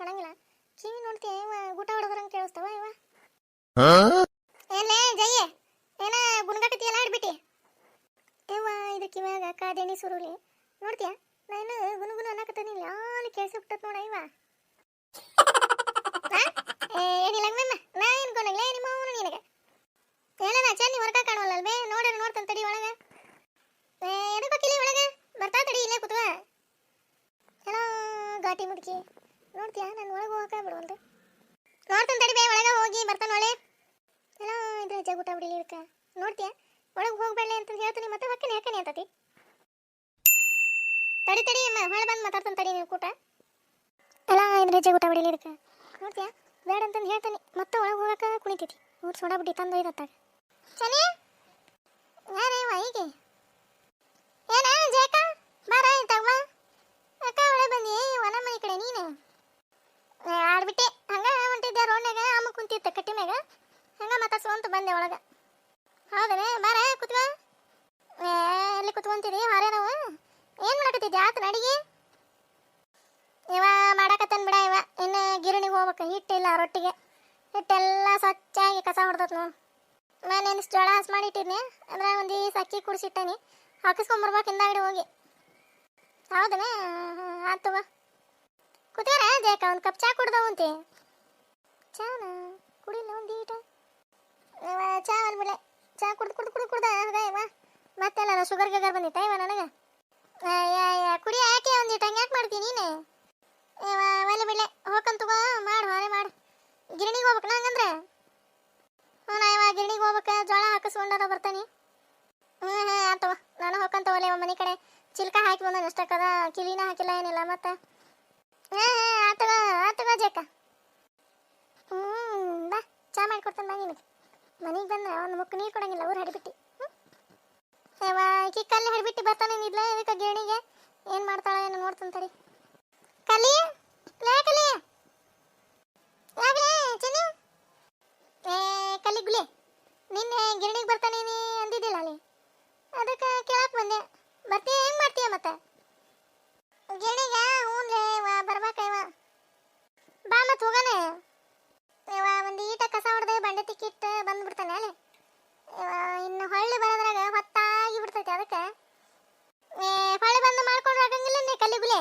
ಕಾಣಂಗಿಲ್ಲ. ಕಿವಿ ನೋಡ್ತೀಯ ಇವ ಊಟ ಹೊಡೆದ್ರಂಗೆ ಕೇಳಿಸ್ತವ ಇವ ಏನೇ ಜಯ್ಯ ಏನ ಗುಣಗಟ್ಟತಿಯಲ್ಲ ಆಡ್ಬಿಟ್ಟಿ. ಇವ ಇದು ಕಿವ್ಯಾಗ ಕಾದೇಣಿ ಸುರುಳಿ. ನೋಡ್ತೀಯ? ನಾನು ಗುನುಗುನು ಅನ್ನಕತ್ತೀನಿ ಅಲ್ಲಿ ಕೇಳಿಸಿ ಬಿಟ್ಟತ್ ನೋಡ ಇವ ಆ? ಏ, ಏನಿಲ್ಲ ಮೆಮ್ಮ. ನಾ ಏನ್ ಕೊನಗ್ಲೇ ನಿಮ್ಮ ಅವನು ನಿನಗೆ. ಏನನ ಚೆನ್ನಿ ಹೊರಕ ಕಾಣವಲ್ಲಲ್ವೇ ನೋಡ್ರಿ ನೋಡ್ತಾನೆ ತಡಿ ಒಳಗೆ. ಏ, ಎದಕ್ ಹೋಗಿಲ್ಲ ಒಳಗೆ? ಬರ್ತಾ ತಡಿ ಇಲ್ಲೇ ಕೂತ್ವ ಏನೋ ಘಾಟಿ ಮುದುಕಿ. ನೋಡ್ತೀಯಾ? ನಾನು ಒಳಗೆ ಹೋಗಕ ಬಿಡುವಲ್ದು ನೋಡ್ತಾನೆ ತಡಿ ಬೇ, ಒಳಗೆ ಹೋಗಿ ಬರ್ತಾನೆ ಒಳ್ಳೆ. ಏನೋ ಇದ್ರೆ ಜಗುಟ ಬಿಡಲಿ ಇದಕ್ಕೆ ನೋಡ್ತೀಯಾ? ಒಳಗೆ ಹೋಗ್ಬೇಡ ಅಂತ ಹೇಳ್ತೀನಿ, ಮತ್ತೆ ಹೊಕ್ಕನೆ ಹಾಕನೆ ಅಂತತಿ? ತಡಿ ತಡಿ ಹೊಳೆ ಬಂದು ಮಾತಾಡ್ತಾನೆ ತಡಿ ನೀವು ಕೂಟ. ಎಲ್ಲ ಇದ್ರೆ ಜಗುಟ ಬಿಡಲಿ ಇದಕ್ಕೆ ನೋಡ್ತೀಯಾ? ಬೇಡ ಅಂತಂದು ಹೇಳ್ತಾನೆ, ಮತ್ತೆ ಒಳಗೆ ಹೋಗಕ್ಕೆ ಕುಣಿತೈತಿ. ಊಟ ಸೋಡ ಬಿಟ್ಟು ತಂದು ಒಯ್ದತ್ತಾಗ ಚನಿ ಯಾರೇ ವೈಗೆ ಏನ ಜೇಕ ಬಾರ ಆಯ್ತವ್ವ ಅಕ್ಕ, ಒಳಗೆ ಬಂದಿ ವನ ಮನೆ ಕಡೆ, ನೀನು? ಆಡ್ಬಿಟ್ಟೆ. ಹಂಗ ಹೊಂಟಿದ್ದೆ ರೋಡ್ನಾಗ ಅಮ್ಮ ಕುಂತಿತ್ತ ಕಟ್ಟಿ ಮ್ಯಾಗ ಹಂಗ ಮಾತಾಡ್ಸ್ಕೊಂತ ಬಂದೆ ಒಳಗ. ಹೌದನೇ, ಬಾರ, ಕುತ್ಕ. ಎಲ್ಲಿ ಕುತ್ಕೊಂತಿದಿ ಹೊರೆ ನಾವು. ಏನ್ ಮಾಡಕತ್ತಿದ್ದೆ ಆತ ಅಡಿಗೆ? ಇವ ಮಾಡಕತ್ತನ್ ಬಿಡ ಇವ. ಇನ್ನು ಗಿರಣಿಗೆ ಹೋಗ್ಬೇಕು ಹಿಟ್ಟಿಲ್ಲ ರೊಟ್ಟಿಗೆ. ಹಿಟ್ಟೆಲ್ಲ ಸ್ವಚ್ಛಾಗಿ ಕಸ ಹೊಡ್ದತ್ ನೋ ನಾನು ಏನು ಜೋಳ ಹಸ್ ಮಾಡಿಟ್ಟಿದ್ನಿ ಅಂದ್ರೆ ಒಂದು ಈ ಅಕ್ಕಿ ಕುಡಿಸಿಟ್ಟನಿ. ಹಾಕಿಸ್ಕೊಂಬರ್ಬೇಕು ಹಿಂದಾಗಡೆ ಹೋಗಿ. ಹೌದನೇ ಆಯ್ತು ಕುತ್ಕರ ಜಯಕ ಒಂದು ಕಪ್ ಚಾ ಕುಡ್ದವು ಅಂತೆ. ಚಾನ? ಕುಡಿಲ್ಲ, ಒಂದು ಈಟ. ಚಾ ಅಲ್ಬಿಳೆ ಚಾ ಕುಡ್ದು ಕುಡ್ದು ಕುಡ್ದು, ಕುಡ್ದ. ಇವ ಮತ್ತೆಲ್ಲ ಶುಗರ್ ಗಗರ್ ಬಂದಿತ್ತ ಇವ ನನಗೆ? ಕುಡಿ ಯಾಕೆ ಒಂದು ಈಟ? ಹಂಗೆ ಯಾಕೆ ಮಾಡ್ತೀನಿ ನೀನೆ ಇವ ಒಲೆ ಬಿಡ್ಲೆ ಹೋಗಂತ ತಗೋ ಮಾಡು ಹೊರೆ ಮಾಡು ಗಿರಣಿಗೆ ಹೋಗ್ಬೇಕು ಹಂಗಂದ್ರೆ ಹ್ಞೂ ನಾ ಇವ ಗಿರಣಿಗೆ ಹೋಗ್ಬೇಕು ಜೋಳ ಹಾಕಿಸ್ಕೊಂಡಾರ ಬರ್ತಾನೆ ಹ್ಞೂ ಹ್ಞೂ ಆತವ ನಾನು ಹೋಗಂತ ಒಲೆ ಮನೆ ಕಡೆ ಚಿಲ್ಕ ಹಾಕಿ ಬಂದ ಅಷ್ಟಕ್ಕದ ಕಿವಿನ ಹಾಕಿಲ್ಲ ಏನಿಲ್ಲ ಮತ್ತೆ ಹಾ ಆತಗ ಆತಗ ಜೇಕ ಹ್ಞೂ ಬಾ ಚಾ ಮಾಡಿಕೊಡ್ತಾನೆ ಬಾ ನಿನಗೆ ಮನೆಗೆ ಬಂದ ಒಂದು ಮುಕ್ಕು ನೀರು ಕೊಡಂಗಿಲ್ಲ ಊರು ಹಡಿಬಿಟ್ಟು. ಈಕಿ ಕಲ್ಲಿ ಹಡಿಬಿಟ್ಟು ಬರ್ತಾನೆ ನಿದ್ಲ ಇದಕ್ಕೆ ಗೇಣಿಗೆ? ಏನು ಮಾಡ್ತಾಳೆ ಏನು ನೋಡ್ತಾನೆ ತಡಿ. ಕಲಿ ಕಲಿ ಚೆನ್ನಿ. ಏ ಕಲಿ ಗುಲಿ, ನಿನ್ನೆ ಗಿರಣಿಗೆ ಬರ್ತಾನೆ ಅಂದಿದ್ದಿಲ್ಲ ಅಲ್ಲಿ ಅದಕ್ಕೆ ಕೇಳಕ್ ಬಂದೆ ಬರ್ತೀಯ ಹೆಂಗ್ ಮಾಡ್ತೀಯ ಮತ್ತೆ ಗಿರಣಿಗ ಹ್ಞೂನ್ಲೇ ಇವ ಬರ್ಬೇಕ ಇವ ಬಾ ಮತ್ ಹೋಗನೆ ಇವ ಒಂದು ಈಟ ಕಸ ಹೊಡೆದು ಬಂಡೆ ತಿಕ್ಕಿಟ್ಟು ಬಂದ್ಬಿಡ್ತಾನೆ ಅಲ್ಲಿ ಇವ ಇನ್ನು ಹೊಳ್ಳಿ ಬರೋದ್ರಾಗ ಹೊತ್ತಾಗಿ ಬಿಡ್ತೈತಿ ಅದಕ್ಕೆ ಏ ಹೊಳ್ಳಿ ಬಂದು ಮಾಡ್ಕೊಂಡು ಆಗಂಗಿಲ್ಲ ನೀ ಕಲ್ಲಿಗುಲೆ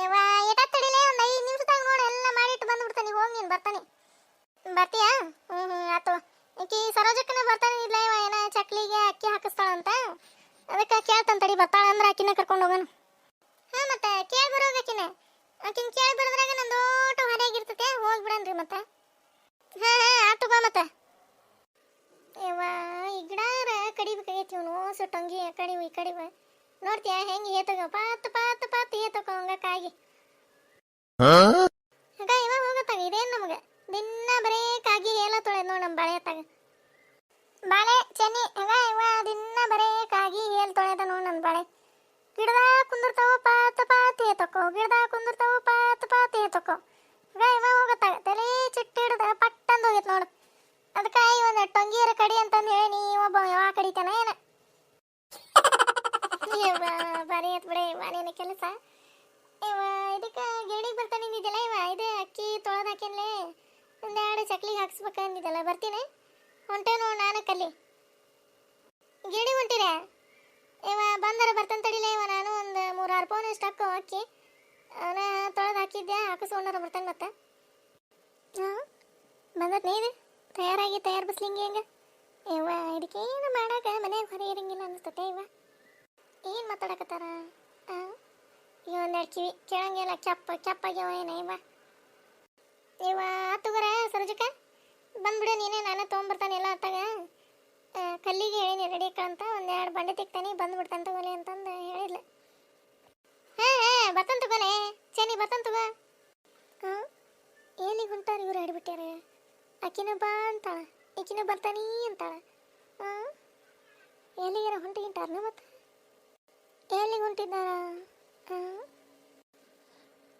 ಇವ ಈಟ ತಡಿಲೆ ಒಂದು ಐದು ನಿಮಿಷದಾಗ ನೋಡಿ ಎಲ್ಲ ಮಾಡಿಟ್ಟು ಬಂದ್ಬಿಡ್ತಾನೆ ಹೋಗಿ ನೀನು ಬರ್ತಾನೆ. ಬರ್ತೀಯಾ? ಹ್ಞೂ ಹ್ಞೂ ಆತು. ಈಕಿ ಸರೋಜಕ್ಕನ ಬರ್ತಾನೆ, ಇಲ್ಲ ಇವ ಏನ ಚಕ್ಲಿಗೆ ಅಕ್ಕಿ ಹಾಕಿಸ್ತಾಳಂತ. ಅದಕ್ಕೆ ಕೇಳ್ತಾನೆ ತಡಿ, ಬರ್ತಾಳ ಅಂದ್ರೆ ಅಕ್ಕಿನ ಕರ್ಕೊಂಡು ಹೋಗೋಣ. ಹಾಂ, ಮತ್ತೆ ಕೇಳಿ ಬರೋಗ ಆಕಿನ. ಆಕಿನ ಕೇಳಿ ಬರೋದ್ರಾಗ ನಂದು ದೊಡ್ಡ ಹೊರೆಯಾಗಿರ್ತತೆ ಹೋಗ್ಬಿಡನ್ರಿ ಮತ್ತೆ. ಹಾಂ ಹಾಂ, ಆತು ಬಾ ಮತ್ತೆ. ಇವ ಈ ಗಿಡ ಕಡಿಬೇಕಾಗೈತಿ ಇವನು, ಸುಟ್ಟಂಗಿ, ಆ ಕಡಿವು ಈ ನೋಡ್ತೀಯ? ಹೆಂಗೆ ಏತಕ ಪಾತ್ ಪಾತ್ ಪಾತ್ ಏತಕ ಹಂಗ ಕಾಗಿ ಹಂಗ ಇವ ಹೋಗತ್ತಾಗ? ಇದೇನು ನಮಗೆ? ದಿನ ಬರೇ ಕಾಗಿ ಎಲ್ಲ ತೊಳೆ ನೋಡಿ ನಮ್ಮ ಬಾಳೆ ತಗ ಬಾಳೆ ಚೆನ್ನಿ ಹಂಗ ಇವ ದಿನ ಬರೇ ಕಾಗಿ ಏಲ್ ತೊಳೆದ ನೋಡಿ ನನ್ನ ಬಾಳೆ. ಗಿಡದ ಕುಂದಿರ್ತಾವ ಪಾತ ಪಾತ್ ಏತಕ್ಕೋ ಗಿಡದ ಕುಂದಿರ್ತಾವ ಬಾರಿ ಆಯ್ತು ಬಿಡ, ಇವ ಕೆಲಸ. ಇವ ಇದಕ್ಕೆ ಗಿರಣಿಗೆ ಬರ್ತಾನೆ ಅಂದಿದ್ದಲ್ಲ ಇವ, ಇದು ಅಕ್ಕಿ ತೊಳೆದು ಹಾಕಿನ್ಲೆ ಒಂದೆರಡು ಚಕ್ಲಿಗೆ ಹಾಕ್ಸ್ಬೇಕು ಅಂದಿದ್ದಲ್ಲ, ಬರ್ತೀನಿ. ಹೊಂಟೆ ನಾನು ಕಲ್ಲಿ ಗಿರಣಿ ಹೊಂಟಿರ ಇವ ಬಂದರ ಬರ್ತಾನೆ ತಡಿಲೆ ಇವ ನಾನು, ಒಂದು ಮೂರು ಆರು ಪೌನ್ ಅಷ್ಟು ಹಾಕೋ. ಅಕ್ಕಿ ಅವನ ತೊಳೆದು ಹಾಕಿದ್ದೆ ಹಾಕಿಸ್ಕೊಂಡಾರ ಬರ್ತಾನೆ ಮತ್ತೆ. ಹಾಂ, ಬಂದತ್ ನೀನು ತಯಾರಾಗಿ, ತಯಾರು ಬಸ್ಲಿಂಗೆ ಹೆಂಗೆ? ಇವ ಇದಕ್ಕೇನು ಮಾಡಾಕ, ಮನ್ಯಾಗ ಹೊರಗೆ ಇರಂಗಿಲ್ಲ ಅನಿಸ್ತತೆ ಇವ. ಏನು ಮಾತಾಡಕತ್ತಾರ? ಒಂದೆರಡು ಕಿವಿ ಕೇಳಂಗಿಲ್ಲ, ಕೆಪ್ಪ, ಕೆಪ್ಪಾಗ್ಯವ ಏನ ಇವ? ಇವ ಆತುಗರ ಸರಜಕ ಬಂದ್ಬಿಡು, ನೀನೇ ನಾನೇ ತೊಗೊಂಬರ್ತಾನೆ ಎಲ್ಲ ಅತ್ತಾಗ ಕಲ್ಲಿಗೆ ಹೇಳೀನಿ ರೆಡಿ ಅಂತ. ಒಂದೆರಡು ಬಂಡೆ ತಿಕ್ತಾನೆ ಬಂದ್ಬಿಡ್ತಾನೆ ತಗೋಲೆ ಅಂತಂದು ಹೇಳಿದ್ಲ. ಹಾಂ ಹಾಂ, ಬರ್ತನ್ ತಗೋಲೆ. ಚನಿ ಬರ್ತನ್ ತಗೋ. ಹಾಂ ಎಲ್ಲಿಗೆ ಹೊಂಟಾರ ಇವ್ರು ಹಿಡ್ಬಿಟ್ಟಾರ ಆಕಿನ ಬಾ ಅಂತಾಳ, ಈಕಿನ ಬರ್ತಾನೀ ಅಂತಾಳ. ಹಾಂ ಎಲ್ಲಿಗಾರ ಹೊಂಟಿಗಿಂಟಾರನ ಮತ್ತೆ? ಎಲ್ಲಿಗೆ ಹೊಂಟಿದ್ದಾರ ಹಾ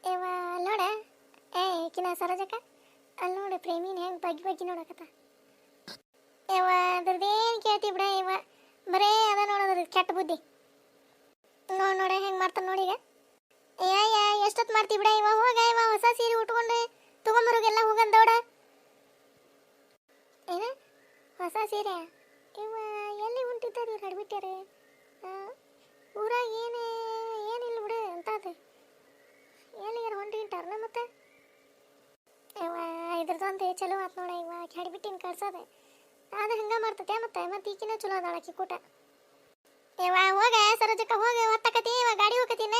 ಇವ ನೋಡ. ಏ, ಕಿನ ಸರೋಜಕ್ಕ. ಅಲ್ಲಿ ನೋಡಿ, ಪ್ರೇಮಿನ ಹೆಂಗೆ ಬಗ್ಗಿ ಬಗ್ಗಿ ನೋಡಕತ್ತ. ಇವ ಅದ್ರದ್ದೇನು ಕೇಳ್ತಿ ಬಿಡ ಇವ ಬರೇ ಅದ ನೋಡೋದ್ರ ಕೆಟ್ಟ ಬುದ್ಧಿ. ನೋಡಿ, ನೋಡ, ಹೆಂಗ್ ಮಾಡ್ತಾನ ನೋಡಿ ಈಗ. ಏ ಎಷ್ಟೊತ್ತು ಮಾಡ್ತಿ ಬಿಡ ಇವ ಹೋಗ ಇವ ಹೊಸ ಸೀರೆ ಉಟ್ಕೊಂಡು ತಗೊಂಬರೋಗೆಲ್ಲ ಹೋಗನ್ ದೌಡ. ಏನ? ಹೊಸ ಸೀರೆ? ಇವ ಎಲ್ಲಿ ಹೊಂಟಿದ್ದಾರೆ ಇವ್ರು ಹಡ್ಬಿಟ್ಟಾರೆ ಊರಾಗ ಏನೇ ಏನಿಲ್ಲ ಬಿಡು ಅಂತ ಅದು ಎಲ್ಲಿಗಾರ ಹೊಂಟಿಂಟಾರನ ಮತ್ತೆ ಇವ ಇದ್ರದಂತೆ ಚಲೋ ಆತ್ ನೋಡ ಇವ ಹಡ್ಬಿಟ್ಟಿನ ಕಳ್ಸೋದೆ ಅದು ಹಂಗ ಮಾಡ್ತತೆ ಮತ್ತೆ ಮತ್ತೆ ಈಕಿನ ಚಲೋ ಅದಾಳ ಆಕಿ ಕೂಟ ಇವ ಹೋಗ ಸರೋಜಕ್ಕ ಹೋಗ ಒತ್ತಕತಿ ಇವ ಗಾಡಿ ಹೋಗತೀನ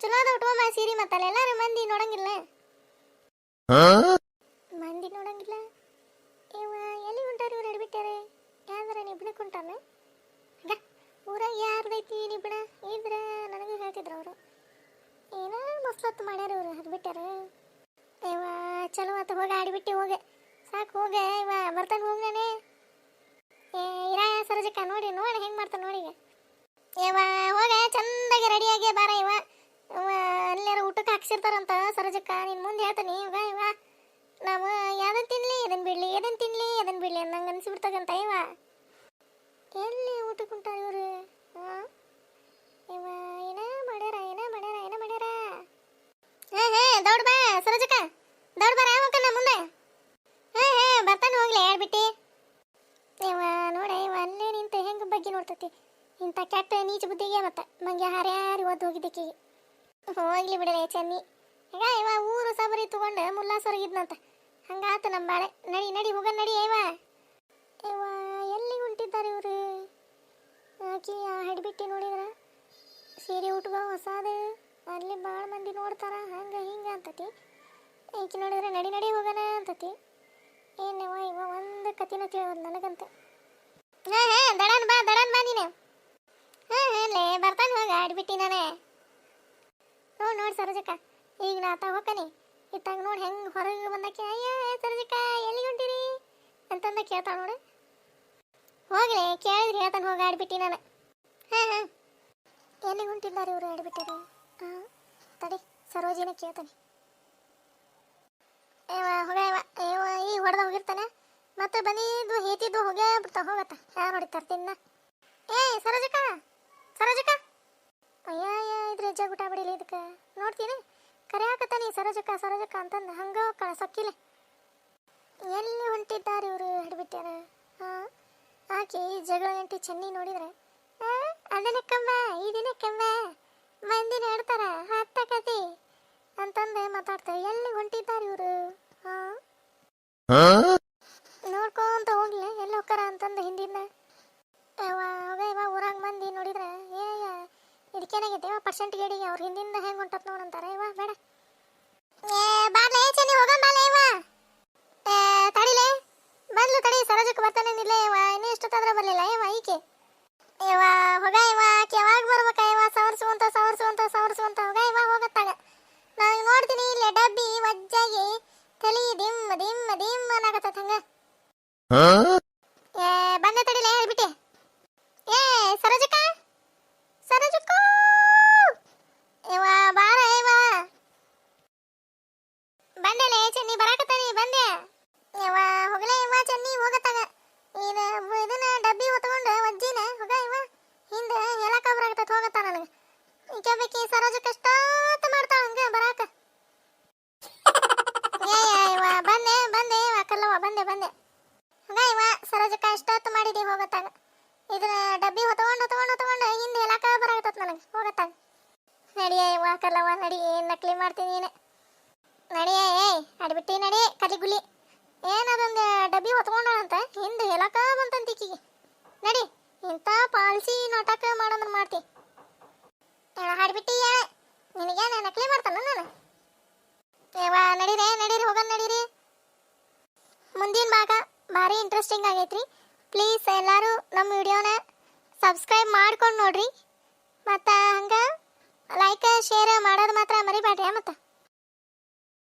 ಚಲೋ ಅದ ಉಟ್ಕೊಂಬ ಸೀರೆ ಮತ್ತಲ್ಲ ಎಲ್ಲಾರು ಮಂದಿ ನೋಡಂಗಿಲ್ಲ ಮಂದಿ ನೋಡಂಗಿಲ್ಲ ಇವ ಎಲ್ಲಿ ಹೊಂಟಾರ ಇವ್ರು ಹಿಡ್ಬಿಟ್ಟಾರೆ ಯಾವ್ದಾರ ನಿಬ್ಣ ಕುಂಟಾನ ಹಂಗ ಊರಾಗ ಯಾರ್ದೈತಿ ಬಿಡ? ಇದ್ರೆ ನನಗೆ ಹೇಳ್ತಿದ್ರು ಅವರು. ಏನೋ ಮಸ್ಲತ್ತು ಮಾಡ್ಯಾರ ಇವ್ರು ಹದ್ಬಿಟ್ಟಾರ ಇವ ಚಲೋ ಆತ, ಹೋಗ, ಆಡಿಬಿಟ್ಟು, ಹೋಗೆ. ಸಾಕು, ಹೋಗ ಇವ ಬರ್ತಾನೆ, ಹೋಗ ನಾನೇ. ಇರಾಯ ಸರೋಜಕ್ಕ ನೋಡಿ ನೋಡಿ, ಹೆಂಗೆ ಮಾಡ್ತಾನೆ ನೋಡಿ ಏವಾ ಇವ ಹೋಗ, ಚಂದಾಗಿ ರೆಡಿಯಾಗಿ ಬಾರ ಇವ ಎಲ್ಲಾರು ಊಟಕ್ಕೆ ಹಾಕ್ಸಿರ್ತಾರಂತ ಸರಜಕ್ಕ ನಿನ್ ಮುಂದೆ ಹೇಳ್ತಾನೆ ಇವ ಇವ ನಾವು ಯಾವ್ದನ್ ತಿನ್ಲಿ ಇದನ್ ಬಿಡ್ಲಿ ಇದನ್ ತಿನ್ಲಿ, ಅದನ್ ಬಿಡ್ಲಿ ಅನ್ನಂಗ ಅನ್ಸಿಬಿಡ್ತಕ್ಕಂತ ಇವ ಎಲ್ಲಿ ಊಟಕ್ಕೆ ಕುಂಟಾರ ಇವರು? ಇವ ಏನ ಮಾಡ್ಯಾರ ಏನ ಮಾಡ್ಯಾರ ಏನ ಮಾಡ್ಯಾರ? ಹೇ ಹೇ, ದೌಡ್ ಬಾ, ಸರೋಜಕ್ಕ. ದೌಡ್ ಬಾ ಹೋಗಣ್ಣ ಮುಂದೆ. ಹೇ ಹೇ, ಬರ್ತಾನೆ ಹೋಗ್ಲಿ, ಹೇಳ್ಬಿಟ್ಟಿ. ಇವ ನೋಡ, ಇವ ಅಲ್ಲೇ ನಿಂತ ಹೆಂಗ ಬಗ್ಗೆ ನೋಡ್ತತಿ. ಇಂಥ ಕೆಟ್ಟ ನೀಚ ಬುದ್ಧಿಗೆ ಮತ್ತೆ? ಮಂಗೆ ಹಾರ್ಯಾರಿ ಓದ್ ಹೋಗಿದ್ದಕ್ಕೆ ಹೋಗ್ಲಿ ಬಿಡಲೆ, ಚೆನ್ನಿ. ಈಗ ಇವ ಊರು ಸಬರಿ ತಗೊಂಡು ಮುಲ್ಲಾ ಸೊರಗಿದ್ನಂತ ಹಂಗಾತ ನಮ್ಮ ಬಾಳೆ. ನಡಿ ನಡಿ ಹೋಗ ನಡಿ ಇವ ಇವ ಎಲ್ಲಿ ಹೊಂಟಿದ್ದಾರೆ ಇವರು ಆಕಿ ನೋಡಿದ್ರೆ ಸೀರೆ ಉಟ್ಬ ಹೊಸಾದು. ಅಲ್ಲಿ ಭಾಳ ಮಂದಿ ನೋಡ್ತಾರ, ಹಂಗೆ ಹಿಂಗ ಅಂತತಿ. ಈಕಿ ನೋಡಿದ್ರೆ ನಡಿ ನಡಿ ಹೋಗೋಣ ಅಂತತಿ. ಏನವ ಇವ ಒಂದು ಕತಿನ ತಿಳಿಯೋದು ನನಗಂತ. ಹಾ, ಹಾಂ, ದಡನ್ ಬಾ ದಡನ್ ಬಾ ನೀನು. ಹಾ ಲೇ, ಬರ್ತಾನೆ ಹೋಗ, ಆಡ್ಬಿಟ್ಟಿ ನಾನೇ. ನೋಡ್ ನೋಡ್ ಸರೋಜಕ್ಕ, ಈಗ ನಾ ಆತ ಹೋಗ್ತಾನೆ ಇತ್ತಾಗ ನೋಡಿ ಹೆಂಗ್ ಹೊರಗೆ ಬಂದಕ್ಕೆ, ಅಯ್ಯ, ಸರೋಜಕ್ಕ ಎಲ್ಲಿ ಹೊಂಟಿರಿ? ಅಂತಂದ ಕೇಳ್ತಾಳ ನೋಡು. ಹೋಗ್ಲಿ, ಕೇಳಿದ್ರೆ, ಹೇಳ್ತಾನೆ ಹೋಗಿ, ಆಡ್ಬಿಟ್ಟಿ ನಾನು. ಹಾ ಹಾ ಎಲ್ಲಿ ಹೊಂಟಿದ್ದಾರೆ ಇವರು ಆಡ್ಬಿಟ್ಟಿರಿ ಹಾ, ತಡಿ, ಸರೋಜಿನ ಕೇಳ್ತಾನೆ. ಈ ಹೊಡೆದ ಹೋಗಿರ್ತಾನೆ. ಮತ್ತೆ ಬನ್ನಿದ್ದು ಹೇತಿದ್ದು ಹೋಗೇ ಬಿಡ್ತಾ ಹೋಗತ್ತ. ಯಾರು ನೋಡಿ ತಿನ್ನ ಏ, ಸರೋಜಕ ಸರೋಜಕ. ಅಯ್ಯ ಇದ್ರ ಹೆಜ್ಜೆ ಊಟ ಬಿಡಿಲಿ ಇದಕ್ಕೆ. ನೋಡ್ತೀನಿ. ಕರೆ ಹಾಕತ್ತಾನೆ ಸರೋಜಕ ಸರೋಜಕ ಅಂತಂದು ಹಂಗ ಕಳ ಸೊಕ್ಕಿಲೆ ಎಲ್ಲಿ ಹೊಂಟಿದ್ದಾರೆ ಇವರು ಹಿಡ್ಬಿಟ್ಟಾರ ಹಾ, ಆಕೆ ಜಗಳ ಗಂಟಿ ಚೆನ್ನಿ ನೋಡಿದ್ರೆ ಅದನ್ನ ಕಂಬ ಇದನ್ನ ಕಂಬ ಮಂದಿ ಹೇಳ್ತಾರ ಹತ್ತಕತಿ ಅಂತಂದೆ ಮಾತಾಡ್ತಾರೆ ಎಲ್ಲಿ ಹೊಂಟಿದ್ದಾರೆ ಇವರು? ಹಾ? ನೋಡ್ಕೊಂತ ಹೋಗ್ಲಿ ಎಲ್ಲಿ ಹೋಗ್ತಾರ ಅಂತಂದ ಹಿಂದಿನ ಅವ ಅವ ಇವ ಊರಾಗ ಮಂದಿ ನೋಡಿದ್ರೆ ಏ ಇದಕ್ಕೇನಾಗೈತೆ ಇವ ಪರ್ಸೆಂಟ್ ಗೇಡಿಗೆ ಅವ್ರ ಹಿಂದಿಂದ ಹೆಂಗ್ ಹೊಂಟತ್ ನೋಡಂತಾರ ಇವ ಬೇಡ. ಇದನ್ನ ಡಬ್ಬಿ ಹೊತ್ಕೊಂಡು ಹೊತ್ಕೊಂಡು ಹೊತ್ಕೊಂಡು ಹಿಂದೆ ಹೇಳಕ ಬರಾಕತ್ತ ನನಗೆ. ಹೋಗತ್ತ. ನಡಿಯ ಇವ ಕಲ್ಲವ್ವ ನಡಿ ಏನ್ ನಕಲಿ ಮಾಡ್ತೀನಿ ನೀನು. ನಡಿಯ ಏಯ್ ಅಡ್ಬಿಟ್ಟಿ, ನಡಿ ಕಲಿಗುಲಿ ಏನದೊಂದು ಡಬ್ಬಿ ಹೊತ್ಕೊಂಡಂತ ಹಿಂದೆ ಬಂತಂತ ಈಕಿಗೆ. ನಡಿ, ಇಂಥ ಪಾಲ್ಸಿ ನಾಟಕ ಮಾಡೋದ್ರ ಮಾಡ್ತಿ. ಹೇಳ ಹಾಡ್ಬಿಟ್ಟಿ ಹೇಳ ನಿನಗೇನ ನಕಲಿ ಮಾಡ್ತಾನ ನಾನು? ಏವಾ ನಡೀರಿ ನಡೀರಿ ಹೋಗೋಣ ನಡೀರಿ. ಮುಂದಿನ ಭಾಗ ಭಾರಿ ಇಂಟ್ರೆಸ್ಟಿಂಗ್ ಆಗೈತ್ರಿ. ಪ್ಲೀಸ್ ಎಲ್ಲರೂ ನಮ್ಮ ವಿಡಿಯೋನ ಸಬ್ಸ್ಕ್ರೈಬ್ ಮಾಡ್ಕೊಂಡು ನೋಡ್ರಿ. ಮತ್ತು ಹಂಗೆ ಲೈಕ್ ಶೇರ್ ಮಾಡೋದು ಮಾತ್ರ ಮರಿಬೇಡ್ರಿ ಮತ್ತೆ.